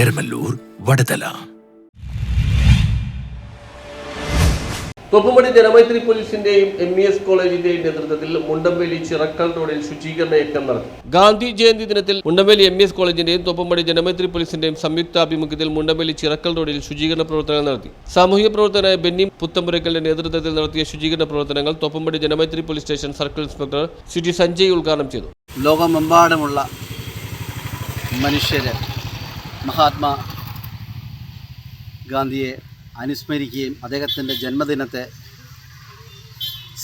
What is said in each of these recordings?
എരമല്ലൂർ വടതല തൊപ്പുമണി ജനമൈത്രി പോലീസിന്റെയും M E S കോളേജിന്റെയും നേതൃത്വത്തിൽ മുണ്ടമ്പേലി ചിറക്കൽ റോഡിൽ ശുചീകരണ യജ്ഞം നടത്തി. ഗാന്ധി ജയന്തി ദിനത്തിൽ മുണ്ടമ്പേലി എം ഇ എസ് കോളേജിന്റെയും തൊപ്പുമണി ജനമൈത്രി പോലീസിന്റെയും സംയുക്താഭിമുഖ്യത്തിൽ മുണ്ടമ്പേലി ചിറക്കൽ റോഡിൽ ശുചീകരണ പ്രവർത്തനങ്ങൾ നടത്തി. സാമൂഹിക പ്രവർത്തകനായ ബെന്നി പുത്തമ്പുരക്കലിന്റെ നേതൃത്വത്തിൽ നടത്തിയ ശുചീകരണ പ്രവർത്തനങ്ങൾ Thoppumani Janamaithri police station circle inspector C T Sanjay ഉദ്ഘാടനം ചെയ്തു. ലോകമെമ്പാടുമുള്ള മനുഷ്യർ മഹാത്മാ ഗാന്ധിയെ അനുസ്മരിക്കുകയും അദ്ദേഹത്തിന്റെ ജന്മദിനത്തെ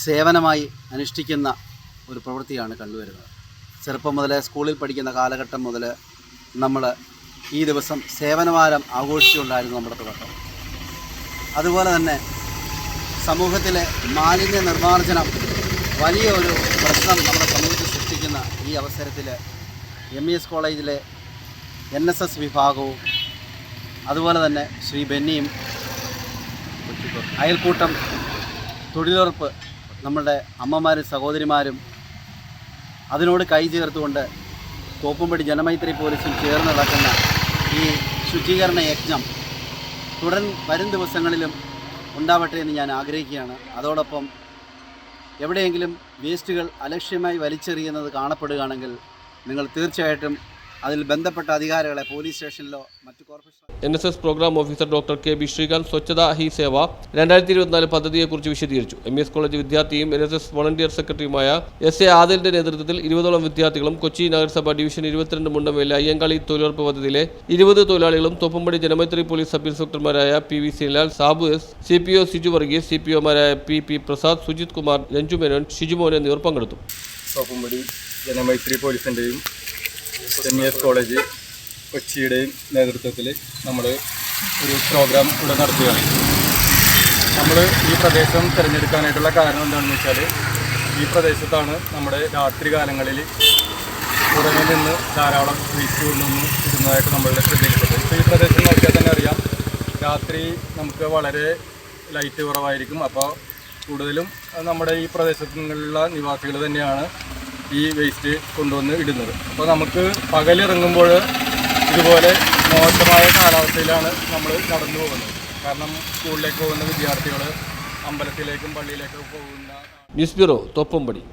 സേവനമായി അനുഷ്ഠിക്കുന്ന ഒരു പ്രവൃത്തിയാണ് കണ്ടുവരുന്നത്. ചെറുപ്പം മുതലേ സ്കൂളിൽ പഠിക്കുന്ന കാലഘട്ടം മുതൽ നമ്മൾ ഈ ദിവസം സേവനവാരം ആഘോഷിച്ചുകൊണ്ടായിരുന്നു നമ്മുടെ തുടക്കം. അതുപോലെ തന്നെ സമൂഹത്തിലെ മാലിന്യ നിർമ്മാർജനം വലിയ ഒരു പ്രശ്നം നമ്മുടെ സമൂഹത്തിൽ സൃഷ്ടിക്കുന്ന ഈ അവസരത്തിൽ എം ഇ എസ് കോളേജിലെ എൻ എസ് എസ് വിഭാഗവും അതുപോലെ തന്നെ ശ്രീ ബെന്നിയും അയൽക്കൂട്ടം തൊഴിലുറപ്പ് നമ്മളുടെ അമ്മമാരും സഹോദരിമാരും അതിനോട് കൈ ചേർത്തുകൊണ്ട് തോപ്പുംപടി ജനമൈത്രി പോലീസും ചേർന്ന് നടക്കുന്ന ഈ ശുചീകരണ യജ്ഞം തുടർ വരും ദിവസങ്ങളിലും ഉണ്ടാവട്ടെ എന്ന് ഞാൻ ആഗ്രഹിക്കുകയാണ്. അതോടൊപ്പം എവിടെയെങ്കിലും വേസ്റ്റുകൾ അലക്ഷ്യമായി വലിച്ചെറിയുന്നത് കാണപ്പെടുകയാണെങ്കിൽ നിങ്ങൾ തീർച്ചയായിട്ടും അതിൽ ബന്ധപ്പെട്ട അധികാരികളെ പോലീസ് സ്റ്റേഷനിലോ മറ്റു corporation N S S programme officer doctor K B Sreekanth Swachhata Hi Seva രണ്ടായിരത്തി ഇരുപത്തിനാല് പദ്ധതിയെക്കുറിച്ച് വിശദീകരിച്ചു. എം എസ് കോളേജ് വിദ്യാർത്ഥിയും എൻ എസ് എസ് വോളണ്ടിയർ സെക്രട്ടറിയുമായ എസ് എ ആദിലിന്റെ നേതൃത്വത്തിൽ ഇരുപതോളം വിദ്യാർത്ഥികളും കൊച്ചി നഗരസഭ ഡിവിഷൻ ഇരുപത്തിരണ്ട് മുണ്ടമേലെ അയ്യങ്കാളി തൊഴിലുറപ്പ് പദ്ധതിയിലെ ഇരുപത് തൊഴിലാളികളും Thoppumpady Janamaithri police sub ഇൻസ്പെക്ടർമാരായ P V Silal Sabu S C P O Siju Varghese C P ഒമാരായ P P Prasad Sujith Kumar Ranju Menon Shijumon എന്നിവർ പങ്കെടുത്തു. തോപ്പുംപടി ജനമൈത്രി പോലീസിന്റെയും എസ്. കോളേജ് കൊച്ചിയുടെയും നേതൃത്വത്തിൽ നമ്മൾ ഒരു പ്രോഗ്രാം ഇവിടെ നടത്തുകയാണ്. നമ്മൾ ഈ പ്രദേശം തിരഞ്ഞെടുക്കാനായിട്ടുള്ള കാരണം എന്താണെന്ന് വെച്ചാൽ ഈ പ്രദേശത്താണ് നമ്മുടെ രാത്രി കാലങ്ങളിൽ നിന്ന് ധാരാളം വേസ്റ്റ് കൊണ്ടൊന്നും ഇടുന്നതായിട്ട് നമ്മളുടെ ശ്രദ്ധയിൽപ്പെട്ടത്. ഇപ്പോൾ ഈ പ്രദേശം നോക്കിയാൽ തന്നെ അറിയാം രാത്രി നമുക്ക് വളരെ ലൈറ്റ് കുറവായിരിക്കും. അപ്പോൾ കൂടുതലും നമ്മുടെ ഈ പ്രദേശത്തുള്ള നിവാസികൾ തന്നെയാണ് ഈ വേസ്റ്റ് കൊണ്ടുവന്ന് ഇടുന്നത്. അപ്പോൾ നമുക്ക് പകലിറങ്ങുമ്പോൾ ഇതുപോലെ മോശമായ കാലാവസ്ഥയിലാണ് നമ്മൾ നടന്നു പോകുന്നത്. കാരണം സ്കൂളിലേക്ക് പോകുന്ന വിദ്യാർത്ഥികൾ അമ്പലത്തിലേക്കും പള്ളിയിലേക്കും പോകുന്ന ന്യൂസ് ബ്യൂറോ തോപ്പുംപടി.